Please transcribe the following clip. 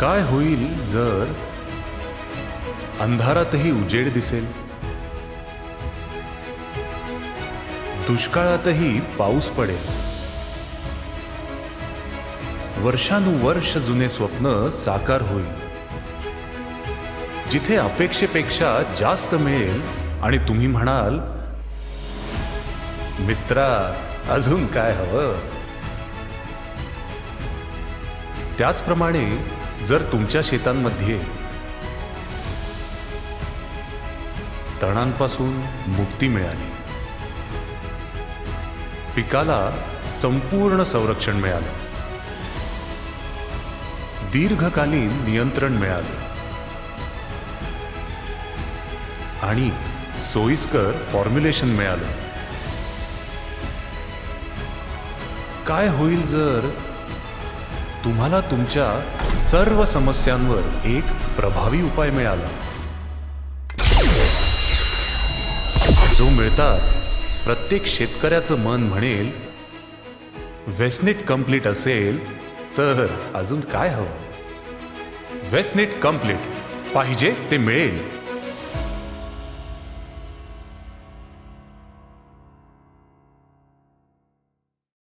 काय होईल जर अंधारातही उजेड दिसेल? दुष्काळातही पाऊस पडेल. वर्षानुवर्ष जुने स्वप्न साकार होईल. जिथे अपेक्षेपेक्षा जास्त मिळेल आणि तुम्ही म्हणाल मित्रा अजून काय हवं? त्याचप्रमाणे जर तुमच्या शेतांमध्ये तणांपासून मुक्ती मिळाली पिकाला संपूर्ण संरक्षण मिळालं दीर्घकालीन नियंत्रण मिळालं आणि सोयीस्कर फॉर्म्युलेशन मिळालं काय होईल जर तुम्हाला तुमच्या सर्व समस्यांवर एक प्रभावी उपाय मिळाला. जो मिळताच प्रत्येक शेतकऱ्याचं मन म्हणेल वेस्नेट कंप्लीट असेल तर अजून काय हवं? वेस्नेट कंप्लीट पाहिजे ते मिळेल.